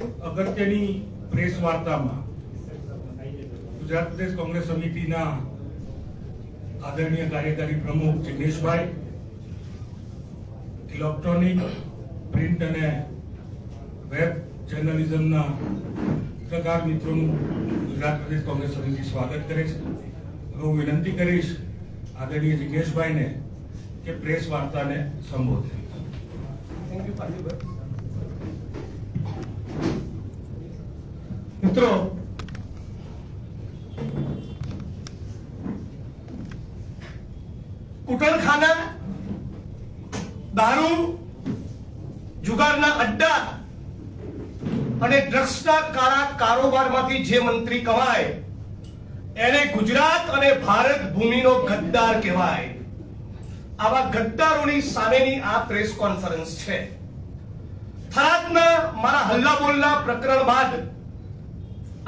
અગત્યની પ્રેસ વાર્તામાં ગુજરાત પ્રદેશ કોંગ્રેસ સમિતિના આદરણીય કાર્યકારી પ્રમુખ જિગ્નેશભાઈ, ઇલેક્ટ્રોનિક પ્રિન્ટ અને વેબ જર્નલિઝમના પત્રકાર મિત્રોનું ગુજરાત પ્રદેશ કોંગ્રેસ સમિતિ સ્વાગત કરે છે. હું વિનંતી કરીશ આદરણીય જિગ્નેશભાઈને કે પ્રેસ વાર્તાને સંબોધે. થેન્ક યુ પાર્થિવભાઈ મિત્રો. કુટણખાના દારૂ, જુગારના અડ્ડા અને ડ્રગ્સના કાળા કારોબારમાંથી જે મંત્રી કમાય, એને ગુજરાત અને ભારત ભૂમિનો ગદ્દાર કહેવાય. આવા ગદ્દારોની સામેની આ પ્રેસ કોન્ફરન્સ છે. થરાદના મારા હલ્લા બોલના પ્રકરણ બાદ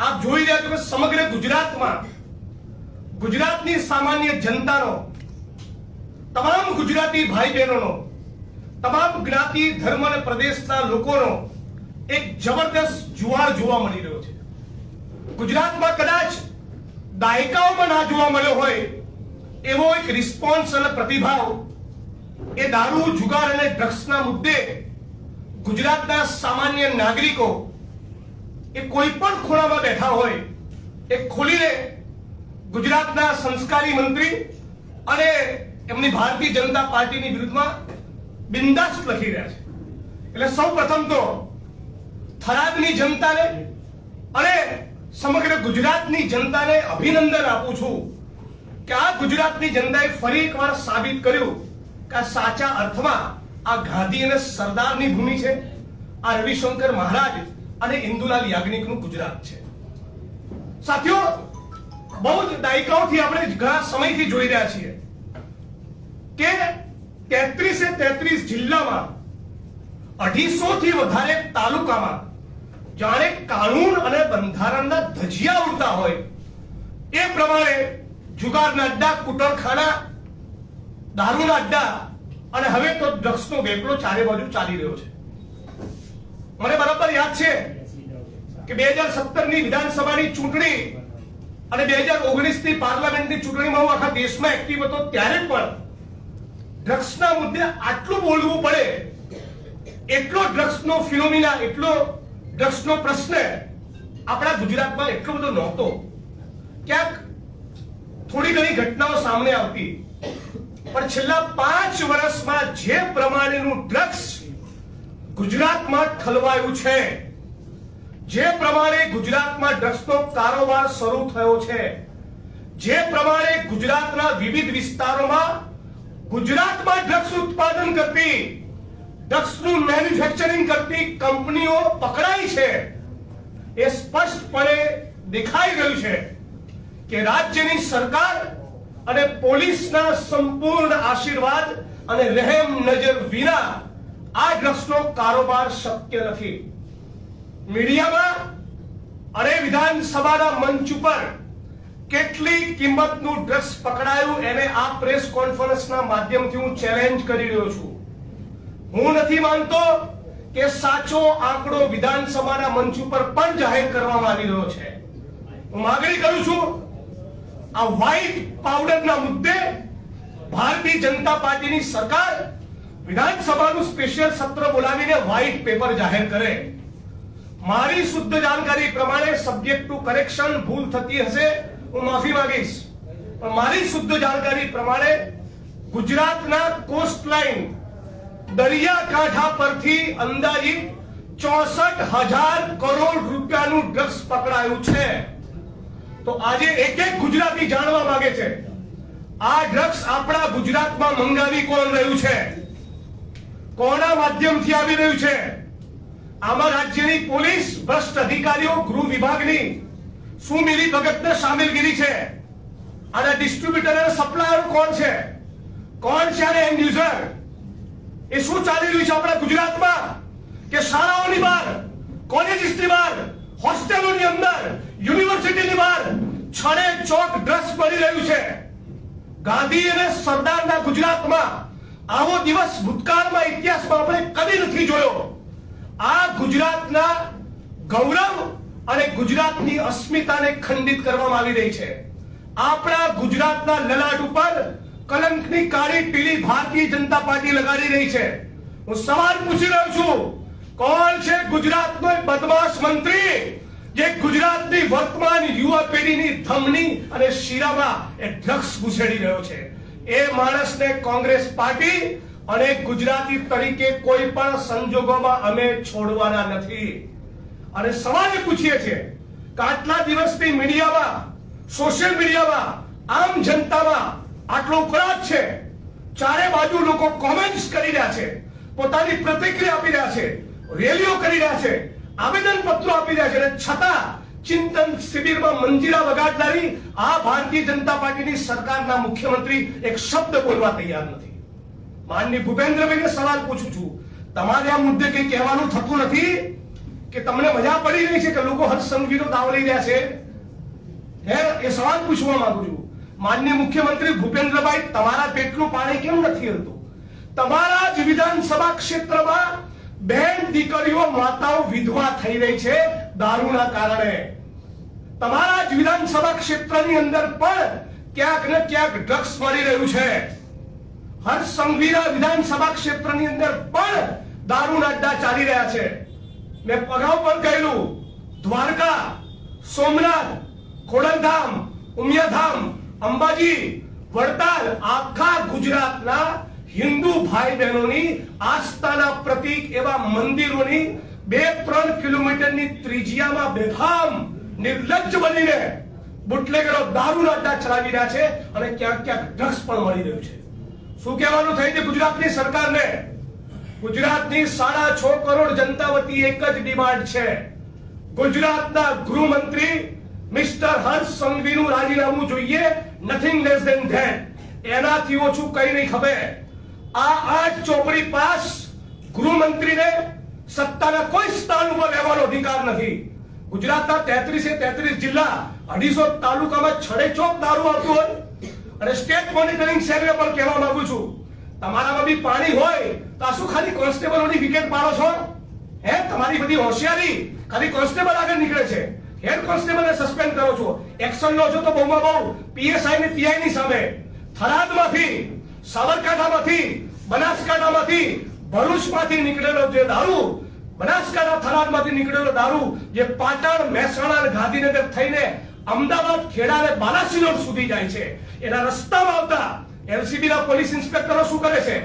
આપ જોઈ રહ્યા છો કે સમગ્ર ગુજરાતમાં ગુજરાતની સામાન્ય જનતાનો, તમામ ગુજરાતી ભાઈ બહેનોનો તમામ જ્ઞાતિ, ધર્મ અને પ્રદેશના લોકોનો એક જબરદસ્ત જુવાળ જોવા મળી રહ્યો છે. ગુજરાતમાં કદાચ દાયકાઓમાં ના જોવા મળ્યો હોય, એવો એક રિસ્પોન્સ અને પ્રતિભાવ એ દારૂ, જુગાર અને ડ્રગ્સના મુદ્દે ગુજરાતના સામાન્ય નાગરિકો એ કોઈ પણ ખૂણામાં બેઠા હોય એ ખોલીને ગુજરાતના સંસ્કારી મંત્રી અને એમની ભારતીય જનતા પાર્ટીની વિરુદ્ધમાં બિંદાસ લખી રહ્યા છે. એટલે સૌ પ્રથમ તો થરાદની જનતાને અને સમગ્ર ગુજરાતની જનતાને અભિનંદન આપું છું કે આ ગુજરાતની જનતાએ ફરી એકવાર સાબિત કર્યું કે આ સાચા અર્થમાં આ ગાંધી અને સરદારની ભૂમિ છે. આ રવિશંકર મહારાજ અને ઇન્દુલાલ યાજ્ઞિકનું ગુજરાત છે. સાથીઓ, બહુ જ દાયકાઓથી આપણે ઘણા સમયથી જોઈ રહ્યા છીએ કે તેત્રીસે તેત્રીસ જિલ્લામાં અઢીસો થી વધારે તાલુકામાં જાણે કાનૂન અને બંધારણના ધજિયા ઉડતા હોય એ પ્રમાણે જુગારના અડ્ડા કુટરખાના દારૂના અડ્ડા અને હવે તો ડ્રગ્સનો વેપલો ચારે બાજુ ચાલી રહ્યો છે. મને બરાબર યાદ છે કે બે હજાર સત્તરની વિધાનસભાની ચૂંટણી અને બે હજાર ઓગણીસની પાર્લામેન્ટની ચૂંટણીમાં હું આખા દેશમાં એક્ટિવ હતો, ત્યારે પણ ડ્રગ્સના મુદ્દે આટલું બોલવું પડે, એટલો ડ્રગ્સનો ફિનોમિના, એટલો ડ્રગ્સનો પ્રશ્ન આપણા ગુજરાતમાં એટલો બધો નહોતો. ક્યાંક થોડી ઘણી ઘટનાઓ સામે આવતી. પણ છેલ્લા પાંચ વર્ષમાં જે પ્રમાણેનું ડ્રગ્સ ગુજરાતમાં ઠલવાયું છે. જે પ્રમાણે ગુજરાતમાં ડ્રગ્સનો કારોબાર શરૂ થયો છે, જે પ્રમાણે ગુજરાતના વિવિધ વિસ્તારોમાં ગુજરાતમાં ડ્રગ્સ ઉત્પાદન કરતી, ડ્રગ્સનું મેન્યુફેક્ચરિંગ કરતી કંપનીઓ પકડાઈ છે. એ સ્પષ્ટપણે દેખાઈ ગયું છે કે રાજ્યની સરકાર અને પોલીસના સંપૂર્ણ આશીર્વાદ અને રહેમ નજર વિના આ ડ્રગ્સનો કારોબાર શક્ય નથી. મીડિયામાં અને વિધાનસભાના મંચ ઉપર કેટલી કિંમતનું ડ્રગ્સ પકડાયું એને આ પ્રેસ કોન્ફરન્સના માધ્યમથી હું ચેલેન્જ કરી રહ્યો છું. હું નથી માનતો કે સાચો આંકડો વિધાનસભાના મંચ ઉપર પણ જાહેર કરવામાં આવી રહ્યો છે. હું માગણી કરું છું, આ વ્હાઇટ પાવડરના મુદ્દે ભારતીય જનતા પાર્ટીની સરકાર વિધાનસભાનું સ્પેશિયલ સત્ર બોલાવીને વ્હાઇટ પેપર જાહેર કરે. મારી શુદ્ધ જાણકારી પ્રમાણે સબ્જેક્ટ ટુ કરેક્શન ભૂલ થતી હશે, હું માફી માંગીશ. પણ મારી શુદ્ધ જાણકારી પ્રમાણે ગુજરાતના કોસ્ટ લાઇન દરિયાકાંઠા પરથી અંદાજિત ચોસઠ હજાર કરોડ રૂપિયાનું ડ્રગ્સ પકડાયું છે. તો આજે એક એક ગુજરાતી જાણવા માંગે છે. આ ડ્રગ્સ આપણા ગુજરાતમાં મંગાવી કોણ રહ્યું છે? કોના માધ્યમથી આવી રહ્યું છે? આમાં રાજ્યની પોલીસ, ભ્રષ્ટ અધિકારીઓ, ગૃહ વિભાગની શું મિલી ભગતને સામેલગીરી છે? અને ડિસ્ટ્રીબ્યુટર અને સપ્લાયર કોણ છે? કોણ છે અને એન્ડ યુઝર એ શું ચાલી રહ્યું છે આપણા ગુજરાતમાં? કે શાળાઓની બહાર, કોલેજીસની બહાર, હોસ્ટેલોની અંદર, યુનિવર્સિટીની બહાર છડે ચોક ડ્રેસ પડી રહ્યું છે? ગાંધી અને સરદારના ગુજરાતમાં આવો દિવસ ભૂતકાળમાં ઇતિહાસમાં આપણે કદી નથી જોયો. આ ગુજરાતના ગૌરવ અને ગુજરાતની અસ્મિતાને ખંડિત કરવામાં આવી રહી છે. આપણા ગુજરાતના લલાટ ઉપર કલંકની કાળી પીળી ભારતીય જનતા પાર્ટી લગાડી રહી છે. હું સવાલ પૂછી રહ્યો છું, કોણ છે ગુજરાતનો બદમાશ મંત્રી જે ગુજરાતની વર્તમાન યુવા પેઢીની ધમની અને શીરામાં એ ડ્રગ્સ ઘુસેડી રહ્યો છે? એ માણસને કોંગ્રેસ પાર્ટી અને ગુજરાતી તરીકે કોઈ પણ સંજોગોમાં અમે છોડવાના નથી. અને સવાલ પૂછીએ છીએ કે આટલા દિવસથી મીડિયામાં, સોશિયલ મીડિયામાં, આમ જનતામાં આટલો ઉકળાટ છે? ચારે બાજુ લોકો કોમેન્ટ્સ કરી રહ્યા છે, પોતાની પ્રતિક્રિયા આપી રહ્યા છે, રેલીઓ કરી રહ્યા છે આવેદન પત્રો આપી રહ્યા છે અને છતાં ચિંતન શિબિરમાં મંજીરા વગાડનારી આ ભારતીય જનતા પાર્ટીની સરકારના મુખ્યમંત્રી એક શબ્દ બોલવા તૈયાર નથી. માનની ભૂપેન્દ્રભાઈને સવાલ પૂછું છું. તમારે આ મુદ્દે કંઈ કહેવાનું થતું નથી? કે તમને મજા પડી રહી છે કે લોકો હર્ષ સંઘવીનો દાવ લઈ રહ્યા છે? હે, એ સવાલ પૂછવા માંગુ છું. માન્ય મુખ્યમંત્રી ભૂપેન્દ્રભાઈ, તમારા પેટનું પાણી કેમ નથી હલતું? તમારા જ વિધાનસભા ક્ષેત્રમાં બેન દીકરીઓ માતાઓ વિધવા થઈ રહી છે. દારૂના કારણે. તમારા જ વિધાનસભા ક્ષેત્રની અંદર પણ ક્યાંક ને ક્યાંક ડ્રગ્સ મળી રહ્યું છે. હર સંઘવીના વિધાનસભા ક્ષેત્રની અંદર પણ દારૂના અડ્ડા ચાલી રહ્યા છે. મેં અગાઉ પણ કહેલું દ્વારકા, સોમનાથ, ખોડલધામ, ઉમિયાધામ, અંબાજી, વડતાલ, આખા ગુજરાતના હિન્દુ ભાઈ બહેનોની આસ્થાના પ્રતીક એવા મંદિરોની બે ત્રણ કિલોમીટરની ત્રિજ્યામાં બેફામ નિર્લજ્જ બનીને બુટલેગરો દારૂના અડ્ડા ચલાવી રહ્યા છે અને ક્યાંક ક્યાંક ડ્રગ્સ પણ મળી રહ્યું છે. શું કહેવાનું થઈ છે ગુજરાતની સરકારને? ગુજરાતની સાડા છ કરોડ જનતા વતી એક જ ડિમાન્ડ છે. ગુજરાતના ગૃહમંત્રી મિસ્ટર હર્ષ સંઘવીનું રાજીનામું જોઈએ નથિંગ લેસ ધેન ધેટ એનાથી ઓછું કઈ નહીં ખબર. આ આઠ ચોપડી પાસ ગૃહમંત્રીને સત્તાના કોઈ સ્થાન ઉપર રહેવાનો અધિકાર નથી. ગુજરાતના તેત્રીસે તેત્રીસ જિલ્લા અઢીસો તાલુકામાં છડે ચોક દારૂ આવતું હોય. અને સ્ટેટ મોનિટરિંગ સેલને પણ કહેવા માંગુ છું. તમારામાં બી પાણી હોય તો આ શું ખાલી કોન્સ્ટેબલોની વિકેટ પાડો છો? હે, તમારી બધી હોશિયારી ખાલી કોન્સ્ટેબલ આગળ નીકળે છે. હેડ કોન્સ્ટેબલને સસ્પેન્ડ કરો છો. એક્શન લો છો તો બહુમાં બહુ. પીએસઆઈ ને પીઆઈ ની સામે. થરાદમાંથી, સાબરકાંઠામાંથી, બનાસકાંઠામાંથી ભરૂચમાંથી નીકળેલો જે દારૂ, બનાસકાંઠા થરાદમાંથી નીકળેલો દારૂ, જે પાટણ, મહેસાણા અને ગાંધીનગર થઈને અમદાવાદ, ખેડા અને બાલાસિનોર સુધી જાય છે. એના રસ્તામાં આવતા એલસીબી ના પોલીસ ઇન્સ્પેક્ટરો શું કરે છે?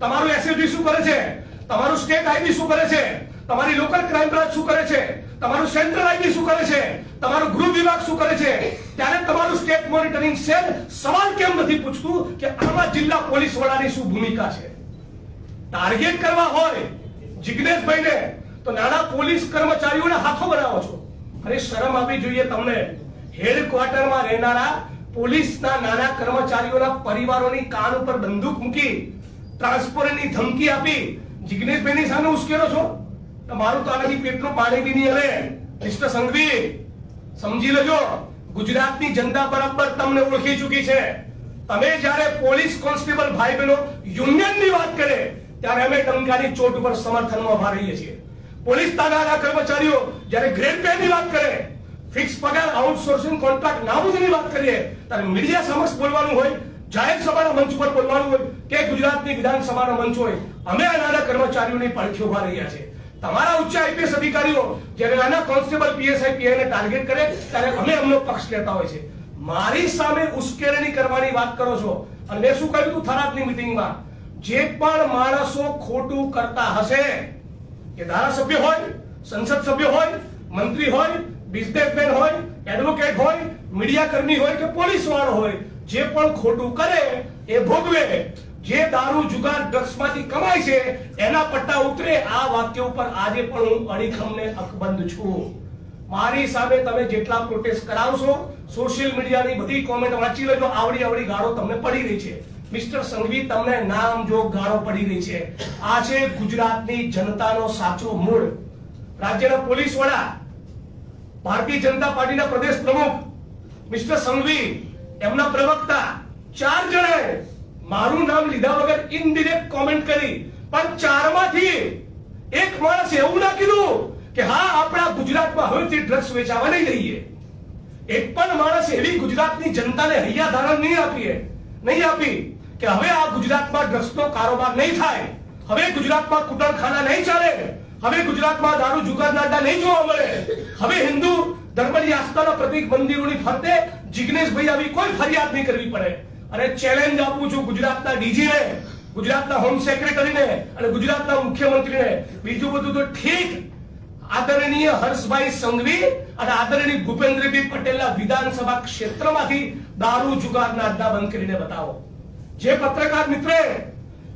તમારું એસએસબી શું કરે છે? તમારું સ્ટેટ આઈબી શું કરે છે? તમારી લોકલ ક્રાઇમ બ્રાન્ચ શું કરે છે? તમારું સેન્ટ્રલ આઈબી શું કરે છે? તમારું ગૃહ વિભાગ શું કરે છે? ત્યારે તમારું સ્ટેટ મોનિટરિંગ સેલ સવાલ કેમ નથી પૂછતું કે આમાં જિલ્લા પોલીસ વડાની શું ભૂમિકા છે? ટાર્ગેટ કરવા હોય, જિગ્નેશભાઈને, તો નાના પોલીસ કર્મચારીઓને હાથો બનાવો છો. અરે શરમ આપવી જોઈએ તમને. હેડક્વાર્ટરમાં રહેનારા પોલીસના નાના કર્મચારીઓના પરિવારોની કાન ઉપર બંદૂક મૂકી ટ્રાન્સપોરેન્ટની ધમકી આપી, જિગ્નેશભાઈની સામે ઉશ્કેરો છો? તો મારું તો આનાથી પેટનું પાણી બી નહીં હલે. મિસ્ટર સંઘવી, સમજી લેજો, ગુજરાતની જનતા બરાબર તમને ઓળખી ચૂકી છે. તમે જ્યારે પોલીસ કોન્સ્ટેબલ ભાઈ બહેનો યુનિયનની વાત કરે ત્યારે અમે ટંકાની ચોટ ઉપર સમર્થનમાં ઊભા રહીએ છીએ. પોલીસ તાનાના કર્મચારીઓ, જ્યારે ગ્રેડ પે ની વાત કરે, ફિક્સ પગાર, આઉટસોર્સિંગ કોન્ટ્રાક્ટ નાબૂદીની વાત કરીએ, ત્યારે મીડિયા સમક્ષ બોલવાનું હોય, જાહેર સભાના મંચ પર બોલવાનું હોય, કે ગુજરાતની વિધાનસભાના મંચ હોય, અમે આ નાના કર્મચારીઓની પડખે ઊભા રહ્યા છે તમારા ઉચ્ચ આઈપીએસ અધિકારીઓ, જ્યારે નાના કોન્સ્ટેબલ પીએસઆઈ પીઆઈ ને ટાર્ગેટ કરે, ત્યારે અમે અમનો પક્ષ લેતા હોય છે. મારી સામે ઉશ્કેરણી કરવાની વાત કરો છો, અને મેં શું કહ્યું હતું થરાદની મીટિંગમાં જે પણ માણસો ખોટું કરતા હશે, કે ધારાસભ્ય હોય, સંસદ સભ્ય હોય, મંત્રી હોય બિઝનેસમેન હોય એડવોકેટ હોય મીડિયા કર્મી હોય કે પોલીસ વાળો હોય, જે પણ ખોટું કરે, એ ભોગવે. જે દારૂ, જુગાર ડ્રગ્સમાંથી કમાય છે, એના પટ્ટા ઉતરે. આ વાક્ય ઉપર આજે પણ હું અડીખમને અકબંધ છું. મારી સામે તમે જેટલા પ્રોટેસ્ટ કરાવશો સોશિયલ મીડિયાની બધી કોમેન્ટ વાંચી લેજો. આવડી આવડી ગાળો તમને પડી રહી છે. મિસ્ટર સંઘવી તમને નામ જો ગાળો પડી રહી છે, આ છે ગુજરાતની જનતાનો સાચો મૂળ. રાજ્યના પોલીસ વડા, ભારતીય જનતા પાર્ટીના પ્રદેશ પ્રમુખ, મિસ્ટર સંઘવી એમના પ્રવક્તા, ચાર જણાએ મારું નામ લીધા વગર ઇનડિરેક્ટ કોમેન્ટ કરી, પણ ચારમાંથી એક માણસ એવું ના કીધું કે હા, આપણા ગુજરાતમાં હવેથી ડ્રગ્સ વેચાવા નહીં દઈએ. એક પણ માણસ એવી ગુજરાતની જનતાને હૈયા ધારણ નહીં આપીએ, નહીં આપી. કે હવે આ ગુજરાતમાં ડ્રગ્સનો કારોબાર નહીં થાય. હવે ગુજરાતમાં કુટરખાના નહીં ચાલે. હવે ગુજરાતમાં દારૂ જુગારના અડ્ડા નહીં જોવા મળે. હવે હિન્દુ ધર્મની આસ્થાના પ્રતિક મંદિરોની ફરતે જિગ્નેશભાઈ આવી કોઈ ફરિયાદ નહીં કરવી પડે. અને ચેલેન્જ આપું છું ગુજરાતના ડીજીને, ગુજરાતના હોમ સેક્રેટરીને અને ગુજરાતના મુખ્યમંત્રીને. બીજું બધું તો ઠીક. આદરણીય હર્ષભાઈ સંઘવી અને આદરણીય ભૂપેન્દ્રભાઈ પટેલના વિધાનસભા ક્ષેત્રમાંથી દારૂ જુગારના અડ્ડા બંધ કરીને બતાવો. જે પત્રકાર મિત્રે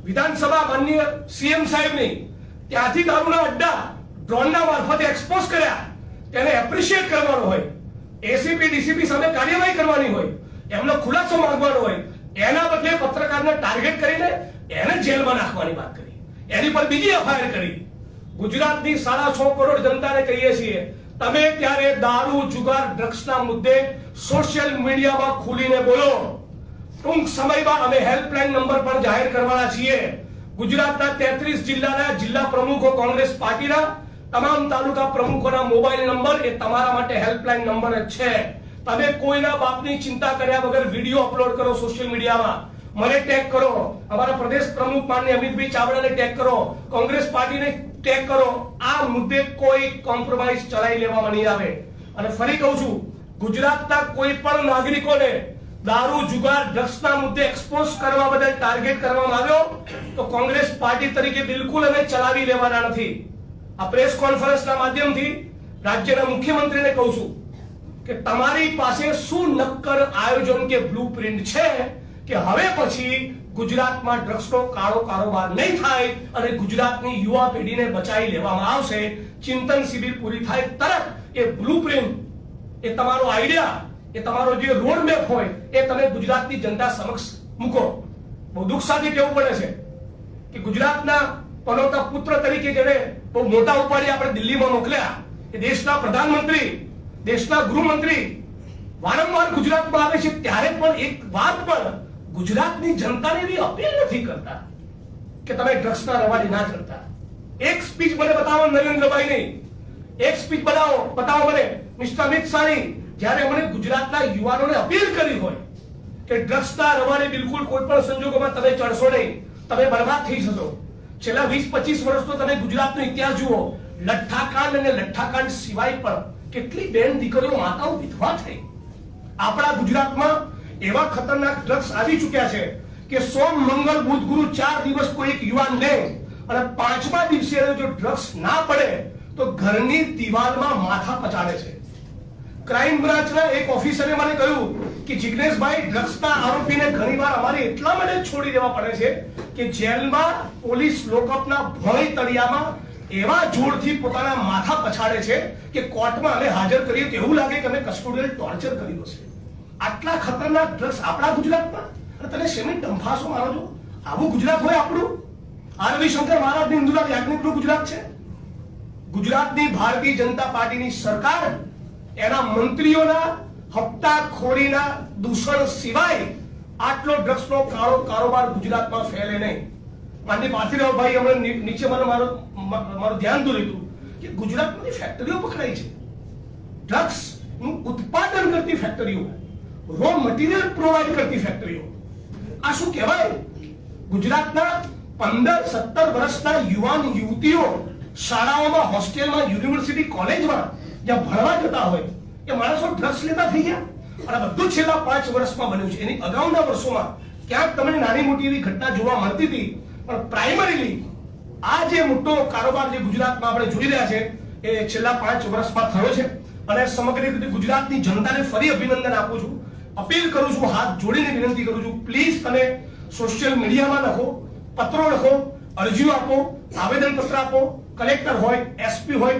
વિધાનસભા માનનીય સીએમ સાહેબની ત્યાંથી દારૂના અડ્ડા ડ્રોનના મારફતે એક્સપોઝ કર્યા, તેને એપ્રિશિએટ કરવાનો હોય એસીપી ડીસીપી સામે કાર્યવાહી કરવાની હોય, એમનો ખુલાસો માંગવાનો હોય, એના બદલે પત્રકારને ટાર્ગેટ કરીને એને જેલમાં નાખવાની વાત કરી. એની પર બીજી એફઆઈઆર કરી. ગુજરાતની સાડા છ કરોડ જનતાને કહીએ છીએ, તમે ત્યારે દારૂ, જુગાર, ડ્રગ્સના મુદ્દે સોશિયલ મીડિયામાં ખુલીને બોલો. ટૂંક સમયમાં અમે હેલ્પલાઇન નંબર પણ જાહેર કરવાના છીએ. ગુજરાતના તેત્રીસ જિલ્લાના જિલ્લા પ્રમુખો કોંગ્રેસ પાર્ટીના, તમામ તાલુકા પ્રમુખોના મોબાઈલ નંબર એ તમારા માટે હેલ્પલાઇન નંબર જ છે. તમે કોઈના બાપની ચિંતા કર્યા વગર વીડિયો અપલોડ કરો સોશિયલ મીડિયામાં. મને ટેગ કરો. અમારા પ્રદેશ પ્રમુખ માનનીય અમિતભાઈ ચાવડાને ટેગ કરો. કોંગ્રેસ પાર્ટીને ટેગ કરો. આ મુદ્દે કોઈ કોમ્પ્રોમાઇઝ ચલાવી લેવામાં નહીં આવે. અને ફરી કહું છું, ગુજરાતના કોઈ પણ નાગરિકોને દારૂ, જુગાર, ડ્રગ્સના મુદ્દે એક્સપોઝ કરવા બદલ ટાર્ગેટ કરવામાં આવ્યો, તો કોંગ્રેસ પાર્ટી તરીકે બિલકુલ અમે ચલાવી લેવાના નથી. આ પ્રેસ કોન્ફરન્સના માધ્યમથી રાજ્યના મુખ્યમંત્રીને કહું છું કે તમારી પાસે શું નક્કર આયોજન કે બ્લુપ્રિન્ટ છે કે હવે પછી ગુજરાતમાં ડ્રગ્સનો કાળો કારોબાર નહીં થાય અને ગુજરાતની યુવા પેઢીને બચાવી લેવામાં આવશે? ચિંતન શિબિર પૂરી થાય તરત એ બ્લુપ્રિન્ટ એ તમારો આઈડિયા એ તમારો જે રોડ મેપ હોય એ તમે ગુજરાતની જનતા સમક્ષ મૂકો. બહુ દુઃખ સાથે કહેવું પડે છે કે ગુજરાતના પનોતા પુત્ર તરીકે જેને બહુ મોટા ઉપાડી આપણે દિલ્હીમાં મોકલ્યા, એ દેશના પ્રધાનમંત્રી, દેશના ગૃહમંત્રી વારંવાર ગુજરાતમાં આવે છે ત્યારે પણ એક વાત પણ ગુજરાતની જનતાને એવી અપીલ નથી કરતા કે તમે ડ્રગ્સના રવાડી ના ચડતા. એક સ્પીચ મને બતાવો નરેન્દ્રભાઈની. એક સ્પીચ બનાવો, બતાવો મને. મિસ્ટર અમિત શાહની જ્યારે અમને ગુજરાતના યુવાનોને અપીલ કરી હોય કે ડ્રગ્સના રવાને બિલકુલ કોઈ પણ સંજોગોમાં તમે ચડશો નહીં, તમે બરબાદ થઈ જશો. છેલ્લા વીસ પચીસ વર્ષનો તમે ગુજરાતનો ઇતિહાસ જુઓ. લઠ્ઠાકાંડ અને લઠ્ઠાકાંડ સિવાય પણ કેટલી બેન દીકરીઓ માતાઓ વિધવા થઈ. આપણા ગુજરાતમાં એવા ખતરનાક ડ્રગ્સ આવી ચૂક્યા છે કે સોમ, મંગળ, બુધ, ગુરુ ચાર દિવસ કોઈ એક યુવાન લે અને પાંચમા દિવસે જો ડ્રગ્સ ના પડે, તો ઘરની દિવાલમાં માથા પચાડે છે. ક્રાઇમ બ્રાન્ચના એક ઓફિસરે મને કહ્યું કે, જિગ્નેશભાઈ, ડ્રગ્સના આરોપીને ઘણીવાર અમારે એટલા માટે છોડી દેવા પડે છે કે જેલમાં પોલીસ લોકઅપના ભય તળિયામાં એવા જોરથી પોતાના માથા પછાડે છે કે કોર્ટમાં અમે હાજર કરીએ તો એવું લાગે કે અમે કસ્ટોડિયલ ટોર્ચર કર્યું છે. આટલા ખતરનાક ડ્રગ્સ આપણા ગુજરાતમાં? અને તને શેની ડંફાસો મારો છો? આવું ગુજરાત હોય આપણું? આ રવિશંકર મહારાજની ઇન્દુરા યાજ્ઞિકનું ગુજરાત છે? ગુજરાતની ભારતીય જનતા પાર્ટીની સરકાર એના મંત્રીઓના હપ્તાખોરીના દૂષણ સિવાય આટલો ડ્રગ્સનો કાળો કારોબાર ગુજરાતમાં ફેલે નહીં. માનની પાર્થિવભાઈ, હમણાં નીચે મને મારું મારું ધ્યાન દોર્યું હતું કે ગુજરાતમાંથી ફેક્ટરીઓ પકડાઈ છે. ડ્રગ્સનું ઉત્પાદન કરતી ફેક્ટરીઓ રો મટીરિયલ પ્રોવાઈડ કરતી ફેક્ટરીઓ આ શું કહેવાય? ગુજરાતના પંદર, સત્તર વર્ષના યુવાન યુવતીઓ શાળાઓમાં હોસ્ટેલમાં યુનિવર્સિટી કોલેજમાં જ્યાં ભણવા જતા હોય, એ માણસો ડ્રગ્સ લેતા થઈ ગયા. અને બધું છેલ્લા પાંચ વર્ષમાં બન્યું છે. એની અગાઉના વર્ષોમાં ક્યાંક તમને નાની મોટી એવી ઘટના જોવા મળતી હતી, પણ પ્રાઇમરીલી આ જે મોટો કારોબાર જે ગુજરાતમાં આપણે જોઈ રહ્યા છે, એ છેલ્લા પાંચ વર્ષમાં થયો છે. અને સમગ્ર રીતે ગુજરાતની જનતાને ફરી અભિનંદન આપું છું. અપીલ કરું છું, હાથ જોડીને વિનંતી કરું છું પ્લીઝ તમે સોશિયલ મીડિયામાં લખો, પત્રો લખો, અરજીઓ આપો આવેદન પત્ર આપો. કલેક્ટર હોય એસપી હોય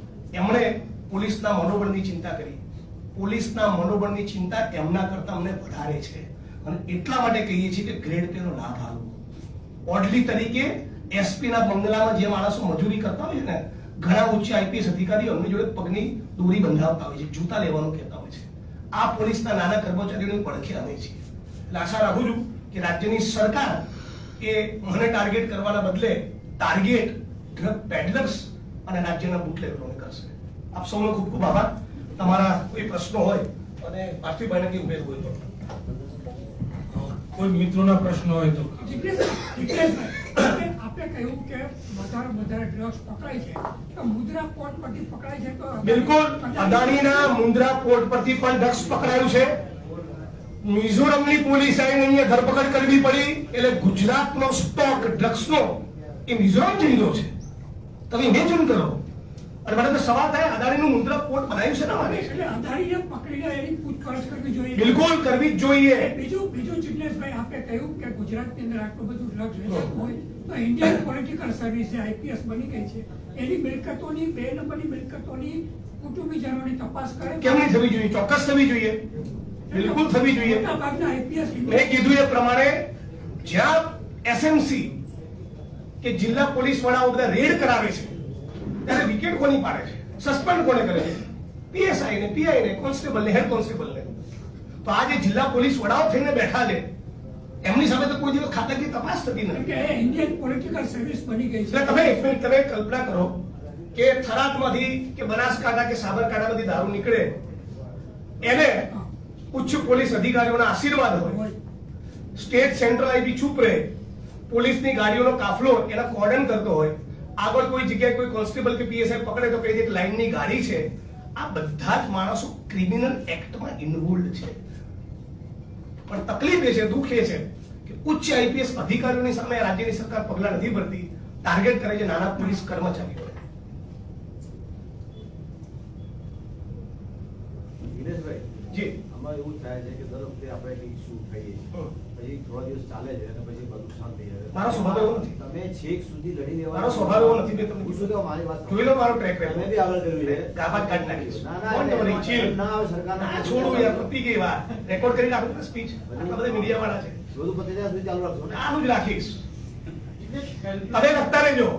એમણે પોલીસના મનોબળની ચિંતા કરી. પોલીસના મનોબળની ચિંતા એમના કરતા અમને વધારે છે. અને એટલા માટે કહીએ છીએ કે ગ્રેડ તેનો લાભ આપવો ઓડલી તરીકે એસપીના બંગલામાં જે માણસો મજૂરી કરતા હોય ને, ઘણા ઉચ્ચ આઈપીએસ અધિકારીઓ એમની જોડે પગની દોરી બંધાવતા હોય છે, જૂતા લેવાનું કહેતા હોય છે. આ પોલીસના નાના કર્મચારીઓની પડખે અમે છીએ. એટલે આશા રાખું છું કે રાજ્યની સરકાર એ મને ટાર્ગેટ કરવાના બદલે ટાર્ગેટ ડ્રગ પેડલર્સ અને રાજ્યના બુટલેગરોને કરશે આપ સૌનો ખૂબ ખૂબ આભાર. તમારા કોઈ પ્રશ્નો હોય અને પાર્થિવભાઈને કંઈ ઉમેર હોય તો. કોઈ મિત્રોના પ્રશ્નો હોય તો. જિજ્ઞેશ- જિજ્ઞેશભાઈ, આપે- આપે કહ્યું કે વધારે વધારે ડ્રગ્સ પકડાય છે. તો મુદ્રા કોર્ટ પરથી પકડાય છે તો બિલકુલ. અદાણીના મુદ્રા પોર્ટ પરથી પણ ડ્રગ્સ પકડાયું છે. મિઝોરમની પોલીસ આવીને અહીંયા ધરપકડ કરવી પડી. એટલે ગુજરાતનો સ્ટોક ડ્રગ્સનો એ મિઝોરમ જઈ રહ્યો છે. તમે ઇમેજિન કરો. અને મને તો સવાલ થાય અદાણીનું મુન્દ્રા પોર્ટ બનાવ્યું છે ના માટે એટલે અદાણીને પકડીને એની પૂછપરછ કરવી જોઈએ. બિલકુલ કરવી જ જોઈએ. બીજું બીજું જિજ્ઞેશભાઈ આપે કહ્યું કે ગુજરાતની અંદર આટલું બધું ડ્રગ્સ વેચાતું હોય. તો ઇન્ડિયન પોલિટિકલ સર્વિસ જે આઈપીએસ બની ગઈ છે. એની મિલકતોની બે નંબરની મિલકતોની કુટુંબીજનોની તપાસ કરે કેમ નહીં થવી જોઈએ? ચોક્કસ થવી જોઈએ. બિલકુલ થવી જોઈએ. મેં કીધું એ પ્રમાણે જ્યાં એસએમસી કે જિલ્લા પોલીસ વડા બધા રેડ કરાવે છે ત્યારે વિકેટ કોની પાડે છે? સસ્પેન્ડ કોને કરે છે? પીએસઆઈ ને પીઆઈ ને કોન્સ્ટેબલ ને હેડ કોન્સ્ટેબલ ને. તો આ જે જિલ્લા પોલીસ વડાઓ થઈને બેઠા છે એમની સામે તો કોઈ દિવસ ખાતાકીય તપાસ થતી નથી. કે ઇન્ડિયન પોલિટિકલ સર્વિસ બની ગઈ છે. તમે એક મિનિટ તમે કલ્પના કરો કે થરાદમાંથી કે બનાસકાંઠા કે સાબરકાંઠામાંથી દારૂ નીકળે એને ઉચ્ચ પોલીસ અધિકારીઓના આશીર્વાદ હોય. હોય. સ્ટેટ સેન્ટ્રલ આઈબી ચૂપ રહે પોલીસની ગાડીઓનો કાફલો એના કોર્ડન કરતો હોય. આગળ કોઈ જગ્યાએ કોઈ કોન્સ્ટેબલ કે પીએસઆઈ પકડે તો કઈ કે લાઈનની ગાડી છે. આ બધા જ માણસો ક્રિમિનલ એક્ટમાં ઇન્વોલ્વ છે. પણ તકલીફ એ છે દુઃખ એ છે કે ઉચ્ચ આઈપીએસ અધિકારીઓની સામે રાજ્યની સરકાર પગલાં નથી ભરતી. ટાર્ગેટ કરે છે નાના પોલીસ કર્મચારીઓ દિનેશભાઈ જી. આમાં એવું થાય છે કે દર વખતે આપણે કંઈક ઇસ્યુ ઉઠાવીએ છીએ. પછી થોડા દિવસ ચાલે છે અને પછી બધું શાંત થઈ જાય. મારો સ્વભાવ એવો નથી. તમે છેક સુધી લડી લેવા મારો સ્વભાવ એવો નથી, મેં તમને હું શું મારી વાત જોઈ લો મારો ટ્રેક record. મેં બી આગળ કર્યું છે કાબા કાઢી નાખીશ. ના, ના, worry, ના આવે સરકાર ના, છોડો યાર, પતી ગઈ વાત. રેકોર્ડ કરીને આપણી સ્પીચ આટલા બધા મીડિયા વાળા છે. બધું પતી જાય સુધી ચાલુ રાખજો. ને આનું જ રાખીશ. તમે લખતા રહેજો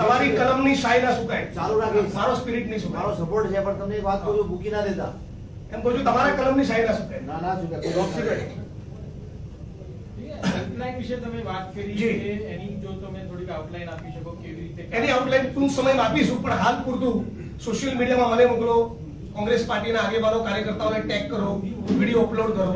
તમારી કલમની શાહી ના સુકાય. ચાલુ રાખીશ. મારો સ્પિરિટ નહીં મારો સપોર્ટ છે પણ તમને એક વાત કહું છું મૂકી ના દેતા. એમ કહું છું તમારા કલમની શાહી ના સુકાય. ના ના શું હેલ્પલાઇન વિશે તમે વાત કરી. છે એની જો તમે થોડીક આઉટલાઈન આપી શકો કેવી રીતે એની આઉટલાઈન ટૂંક સમયમાં આપીશું પણ હાલ પૂરતું સોશિયલ મીડિયામાં મને મોકલો કોંગ્રેસ પાર્ટીના આગેવાનો કાર્યકર્તાઓને ટેગ કરો વીડિયો અપલોડ કરો.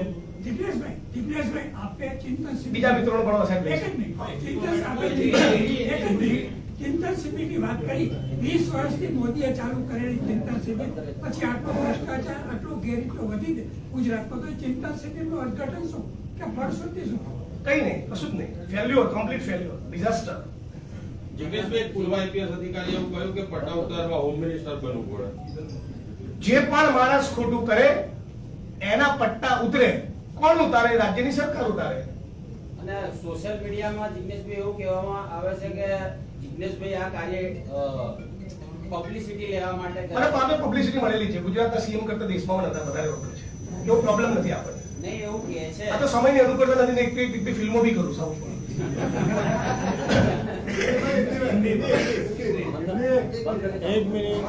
આપે ચિંતન શિબિર- બીજા મિત્રોને પણ સાહેબ એક જ મિનિટ. ચિંતન આપે એક જ મિનિટ. ચિંતન શિબિરની વાત કરી. વીસ વર્ષથી મોદીએ ચાલુ કરેલી ચિંતન શિબિર. પછી આટલો ભ્રષ્ટાચાર આટલો ગેરરીતો વધી ગુજરાતમાં તો ચિંતન શિબિરનું અર્થઘટન શું? કે ફળશ્રુતિ શું કઈ નહીં કશું જ નહીં. ફેલ્યોર કમ્પ્લીટ ફેલ્યોર ડિઝાસ્ટર જગદીશભાઈ પૂર્વ આઈપીએસ અધિકારી એવું કહ્યું કે પટ્ટા ઉતારવા હોમ મિનિસ્ટર બનવું પડે. જે પણ માણસ ખોટું કરે એના પટ્ટા ઉતરે. કોણ ઉતારે? રાજ્યની સરકાર ઉતારે. અને સોશિયલ મીડિયામાં જિગ્નેશભાઈ એવું કહેવામાં આવે છે કે જિગ્નેશભાઈ આ કાર્ય પબ્લિસિટી લેવા માટે કરે. મને પબ્લિસિટી મળેલી છે. ગુજરાતના સીએમ કરતા દેશમાં પણ વધારે વખત છે. એવો પ્રોબ્લેમ નથી આપણને. નહીં એવું કહે છે. આ તો સમયની અનુકૂળતા નથી ને એક બે ફિલ્મો બી કરું સાઉથમાં એક મિનિટ.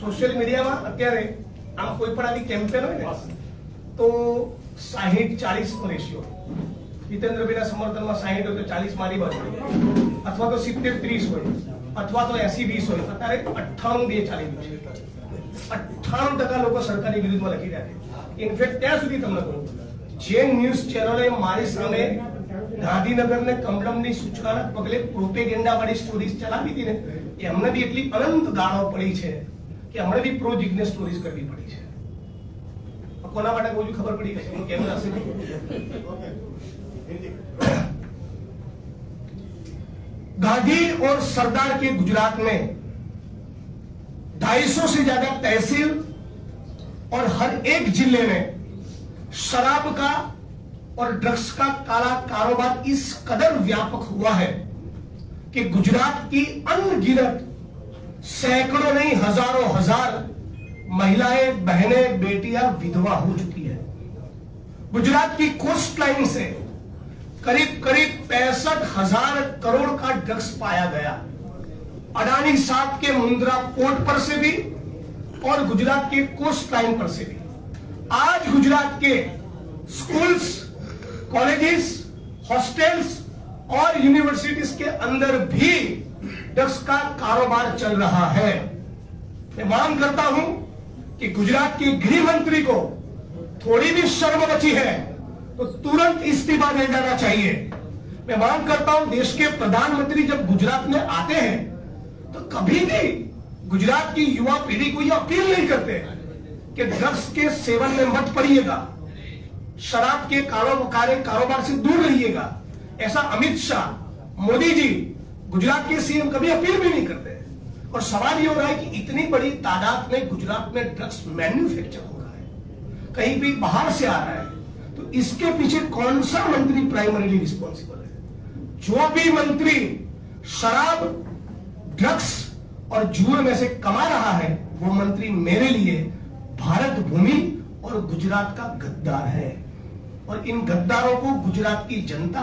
સોશિયલ મીડિયામાં અત્યારે આમ કોઈ પણ આવી કેમ્પેન હોય ને તો સાહીઠ ચાલીસ નો રેશિયો. જીતેન્દ્રભાઈના સમર્થનમાં સાહીઠ હોય તો ચાલીસ મારી બાજુ. અથવા તો સિત્તેર ત્રીસ હોય, અથવા તો એસી વીસ હોય, અત્યારે અઠ્ઠાણું બે ચાલી રહ્યું છે. અઠ્ઠાણું ટકા લોકો સરકારની વિરુદ્ધમાં લખી રહ્યા છે. ઇનફેક્ટ ત્યાં સુધી તમને કહું, જે ન્યૂઝ ચેનલે મારી સામે ગાંધીનગરને કમલમની સૂચનાના પગલે પ્રોપેગેન્ડા વાળી સ્ટોરીઝ ચલાવી હતી ને, એમને બી એટલી અનંત ગાળો પડી છે કે અમને બી પ્રો સ્ટોરીઝ કરવી પડી છે. કોના માટે કહું ખબર પડી ગઈ કેમ હશે? गांधी और सरदार के गुजरात में 250 से ज़्यादा तहसील और हर एक ज़िले में शराब का और ड्रग्स का काला कारोबार इस कदर व्यापक हुआ है कि गुजरात की अनगिनत सैकड़ों नहीं, हज़ारों हज़ार महिलाएँ, बहनें, बेटियाँ, विधवा हो चुकी है। गुजरात की कोस्ट लाइन से करीब करीब पैंसठ हज़ार करोड़ का ड्रग्स पाया गया। अडानी साहब के मुंद्रा पोर्ट पर से भी और गुजरात के कोस्ट लाइन पर से भी। आज गुजरात के स्कूल्स, कॉलेजेस, हॉस्टल्स और यूनिवर्सिटीज के अंदर भी ड्रग्स का कारोबार चल रहा है। मैं मांग करता हूँ कि गुजरात के गृह मंत्री को थोड़ी भी शर्म बची है। तो तुरंत इस्तीफा दे जाना चाहिए। मैं मांग करता हूँ, देश के प्रधानमंत्री जब गुजरात में आते हैं तो कभी भी गुजरात की युवा पीढ़ी को यह अपील नहीं करते कि ड्रग्स के सेवन में मत पड़िएगा, शराब के कारो- कारोबार से दूर रहिएगा। ऐसा अमित शाह, मोदी जी, गुजरात के सीएम कभी अपील भी नहीं करते। और सवाल ये हो रहा है कि इतनी बड़ी तादाद में गुजरात में ड्रग्स मैन्युफैक्चर हो रहा है। कहीं भी बाहर से आ रहा है तो इसके पीछे कौन सा मंत्री प्राइमरीली रिस्पॉन्सिबल है? जो भी मंत्री शराब ड्रग्स और जुए में से कमा रहा है, वो मंत्री मेरे लिए भारत भूमि और गुजरात का गद्दार है। और इन गद्दारों को गुजरात की जनता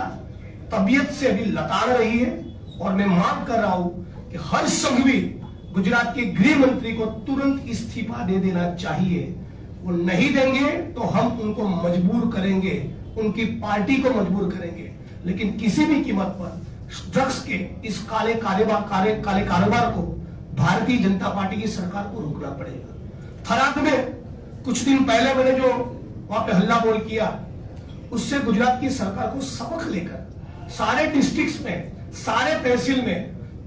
तबीयत से अभी लताड़ रही है। और मैं मांग कर रहा हूँ कि हर संघवी गुजरात के गृह मंत्री को तुरंत इस्तीफा दे देना चाहिए। वो नहीं देंगे तो हम उनको मजबूर करेंगे, उनकी पार्टी को मजबूर करेंगे। लेकिन किसी भी कीमत पर ड्रग्स के इस काले कारोबार काले काले कारोबार को भारतीय जनता पार्टी की सरकार को रोकना पड़ेगा। थराद में कुछ दिन पहले मैंने जो वहाँ पे हल्ला बोल किया, उससे गुजरात की सरकार को सबक लेकर सारे डिस्ट्रिक्ट्स में, सारे तहसील में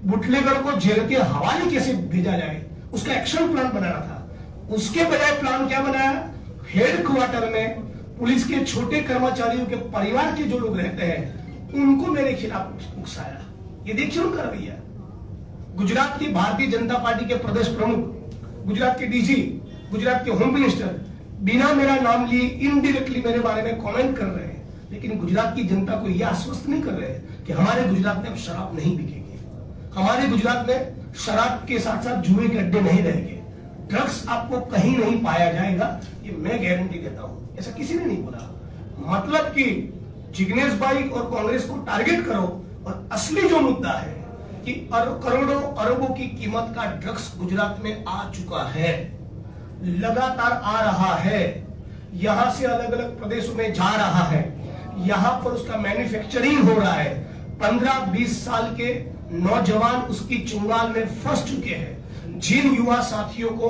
बुटलेगढ़ को जेल के हवाले कैसे भेजा जाए, उसका एक्शन प्लान बनाना था। उसके बजाय प्लान क्या बनाया? हेड क्वार्टर में पुलिस के छोटे कर्मचारियों के परिवार के जो लोग रहते हैं, उनको मेरे खिलाफ उकसाया। ये देखिए उनका रवैया। गुजरात की भारतीय जनता पार्टी के प्रदेश प्रमुख, गुजरात के डीजी, गुजरात के होम मिनिस्टर बिना मेरा नाम लिए इनडायरेक्टली मेरे बारे में कमेंट कर रहे हैं। लेकिन गुजरात की जनता को यह आश्वस्त नहीं कर रहे हैं कि हमारे गुजरात में अब शराब नहीं बिकेगी। हमारे गुजरात में शराब के साथ साथ जुए के अड्डे नहीं रहेंगे। ड्रग्स आपको कहीं नहीं पाया जाएगा, ये मैं गारंटी देता हूँ। ऐसा किसी ने नहीं बोला। मतलब कि जिग्नेश भाई और कांग्रेस को टारगेट करो और असली जो मुद्दा है कि करोड़ों अरबों की कीमत का ड्रग्स गुजरात में आ चुका है। लगातार आ रहा है। यहाँ से अलग अलग प्रदेशों में जा रहा है। यहाँ पर उसका मैन्युफैक्चरिंग हो रहा है। पंद्रह बीस साल के नौजवान उसकी चुंगाल में फंस चुके हैं। जिन युवा साथियों को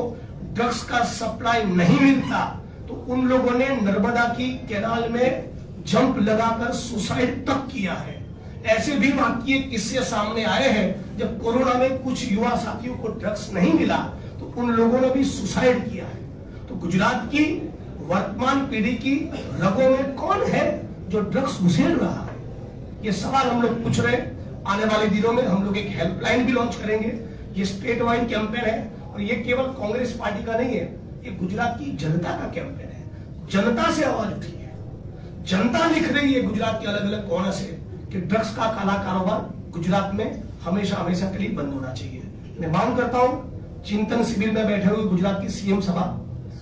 ड्रग्स का सप्लाई नहीं मिलता तो उन लोगों ने नर्मदा की कैनाल में जंप लगाकर सुसाइड तक किया है। ऐसे भी वाक्य किस्से सामने आए हैं, जब कोरोना में कुछ युवा साथियों को ड्रग्स नहीं मिला तो उन लोगों ने भी सुसाइड किया है। तो गुजरात की वर्तमान पीढ़ी की रगों में कौन है जो ड्रग्स घुसेड़ रहा है? ये सवाल हम लोग पूछ रहे आने वाले दिनों में हम लोग एक हेल्पलाइन भी लॉन्च करेंगे। ये स्टेट वाइड कैंपेन है और ये केवल कांग्रेस पार्टी का नहीं है, ये गुजरात की जनता का कैंपेन है। जनता से आवाज़ उठी है। जनता लिख रही है गुजरात के अलग अलग कोने से कि ड्रग्स का काला कारोबार गुजरात में हमेशा हमेशा के लिए बंद होना चाहिए। मैं मांग करता हूँ, चिंतन शिविर में बैठे हुए गुजरात की सीएम सभा,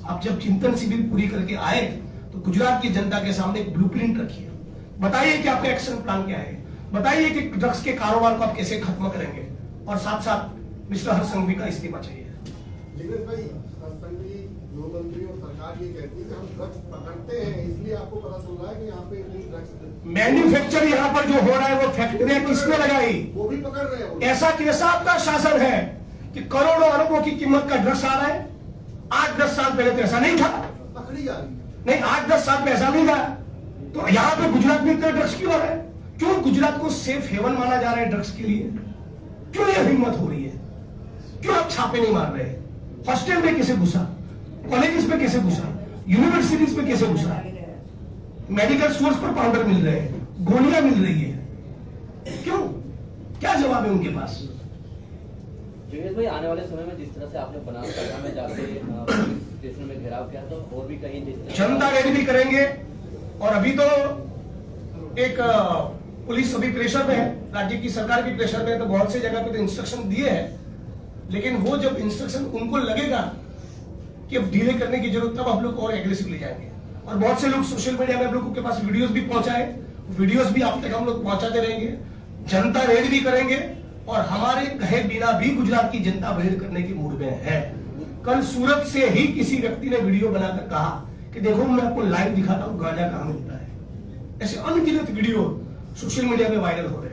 आप जब चिंतन शिविर पूरी करके आए तो गुजरात की जनता के सामने एक ब्लूप्रिंट रखिए। बताइए कि आपका एक्शन प्लान क्या है? बताइए कि ड्रग्स के कारोबार को आप कैसे खत्म करेंगे? और साथ साथ मिस्टर हर संघवी का इस्तीफा चाहिए। भाई संघ की और सरकार ये कहती है कि हम ड्रग्स पकड़ते हैं इसलिए आपको पता चल रहा है कि यहाँ पे इतनी ड्रग्स मैन्युफैक्चर यहाँ पर जो हो रहा है वो फैक्ट्रियाँ किसने लगाई? वो भी पकड़ रहे हैं ऐसा कैसा आपका शासन है कि करोड़ों अरबों की कीमत का ड्रग्स आ रहा है। आठ दस साल पहले तो ऐसा नहीं था। पकड़ी जा रही नहीं आठ दस साल में ऐसा नहीं था। तो यहाँ पे गुजरात में इतना ड्रग्स क्यों आ रहा है? क्यों गुजरात को सेफ़ हेवन माना जा रहा है ड्रग्स के लिए? क्यों ये हिम्मत हो रही है? क्यों आप छापे नहीं मार रहे? हॉस्टल में कैसे घुसा? कॉलेजेस में कैसे घुसा? यूनिवर्सिटीज में कैसे घुसा? मेडिकल स्टोर्स पर पाउडर मिल रहे हैं गोलियाँ मिल रही है। क्यों? क्या जवाब है उनके पास? भाई आने वाले समय में जिस तरह से आपने बनासकांठा में जाके स्टेशन में घेराव किया तो और भी कहीं जनता रैली भी करेंगे और अभी तो एक पुलिस अभी प्रेशर में है राज्य की सरकार भी प्रेशर में है तो बहुत सी जगह पे तो इंस्ट्रक्शन दिए हैं। लेकिन वो जब इंस्ट्रक्शन उनको लगेगा कि अब ढीले करने की ज़रूरत, तब हम लोग और एग्रेसिवली जाएँगे। और बहुत से लोग सोशल मीडिया में हम लोगों के पास वीडियोस भी पहुँचाए वीडियोस भी आप तक हम लोग पहुंचाते रहेंगे। जनता रेड भी करेंगे और हमारे कहे बिना भी गुजरात की जनता रेड करने की मूड में है। कल सूरत से ही किसी व्यक्ति ने वीडियो बनाकर कहा कि देखो, मैं आपको लाइव दिखाता हूँ, गांजा कहाँ मिलता है। ऐसे अनगिनत वीडियो सोशल मीडिया में वायरल हो रहे हैं।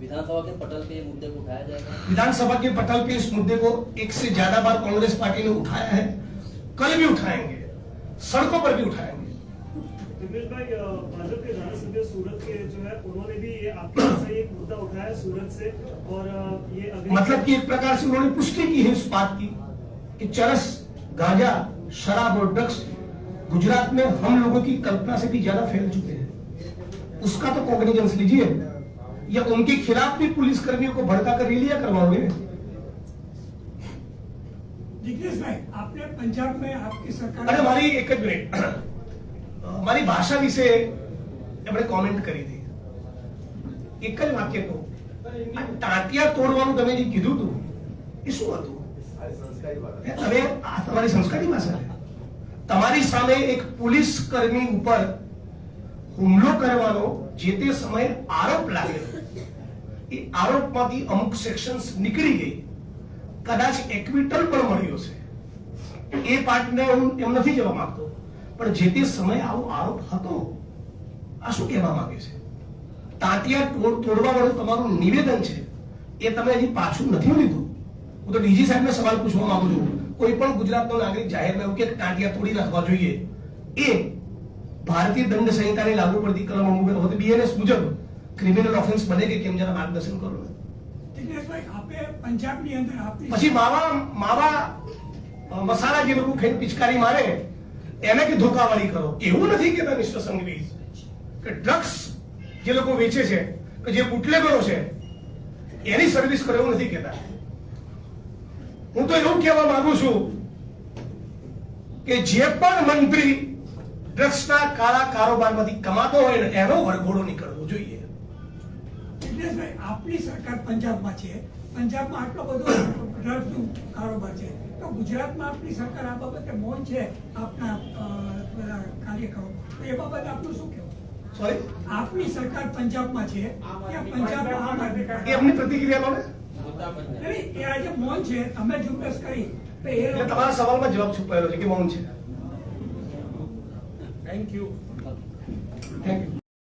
विधानसभा के पटल पे मुद्दे को उठाया जाएगा। विधानसभा के पटल पे इस मुद्दे को एक से ज़्यादा बार कांग्रेस पार्टी ने उठाया है। कल भी उठाएँगे। सड़कों पर भी उठाएँगे। भाजपा के सूरत के जो है उन्होंने भी ये आपके से एक मुद्दा उठाया सूरत से और ये मतलब कि एक प्रकार से उन्होंने पुष्टि की है इस बात की कि चरस गांजा शराब और ड्रग्स गुजरात में हम लोगों की कल्पना से भी ज़्यादा फैल चुके हैं। उसका तो कॉग्निजेंस लीजिए। या उनके खिलाफ भी पुलिस कर्मियों को भड़का कर रैलियां करवाओगे जिग्नेश भाई आपने पंजाब में आपकी सरकार અને મારી એક જ મિનિટ મારી ભાષા વિશે એમણે કોમેન્ટ કરી હતી એક જ વાક્ય કહું આ ટાંટિયા તોડવાનું તમે જે કીધું હતું એ શું હતું આ સંસ્કારી વાત હે, તમે આ તમારી સંસ્કારી ભાષા છે તમારી સામે એક પોલીસ કર્મી ઉપર હુમલો કરવાનો જે તે સમયે આરોપ લાગેલો એ આરોપમાંથી અમુક સેક્શન્સ નીકળી ગઈ. કદાચ એક્વિટલ પણ મળ્યો છે. એ પાર્ટને હું એમ નથી જવા માંગતો, પણ જે તે સમયે આવો આરોપ હતો, આ શું કહેવા માંગે છે? તાંતિયા તોડ તોડવા વાળું તમારું નિવેદન છે, એ તમે હજી પાછું નથી લીધું? હું તો ડીજી સાહેબને સવાલ પૂછવા માંગુ છું. કોઈ પણ ગુજરાતનો નાગરિક જાહેરમાં એવું કે ટાંટિયા તોડી નાખવા જોઈએ. એ ભારતીય દંડ સંહિતાની લાગુ પડતી કલમ બીએનએસ મુજબ ક્રિમિનલ ઓફેન્સ બને કે કેમ જરા માર્ગદર્શન કરો ને જિગ્નેશભાઈ આપે પંજાબની અંદર પછી માવા માવા મસાલા જે લોકો ખાઈને પિચકારી મારે એને કે ધોકાવાળી કરો? એવું નથી કે મિસ્ટર સંઘવી કે ડ્રગ્સ જે લોકો વેચે છે કે જે બુટલેગરો છે એની સર્વિસ કરો એવું નથી કહેતા. હું તો એવું કહેવા માંગુ છું કે જે પણ મંત્રી ડ્રગ્સના કાળા કારોબારમાંથી કમાતો હોય ને એનો વરઘોડો નીકળવો જોઈએ. જિગ્નેશભાઈ આપની સરકાર પંજાબમાં છે. પંજાબમાં આટલો બધો ડ્રગ્સનો કારોબાર છે. તો ગુજરાતમાં આપની સરકાર આ બાબતે મૌન છે આપના કાર્યકરો? તો એ બાબત આપનું શું કહેવું? સોરી આપની સરકાર પંજાબમાં છે. ત્યાં પંજાબમાં આમ આદમી એમની પ્રતિક્રિયા લો ને એ આજે મૌન છે. તમે ઝુંબેશ કરી. તો એ તમારા સવાલમાં જવાબ છુપાયેલો છે કે મૌન છે? Thank you thank you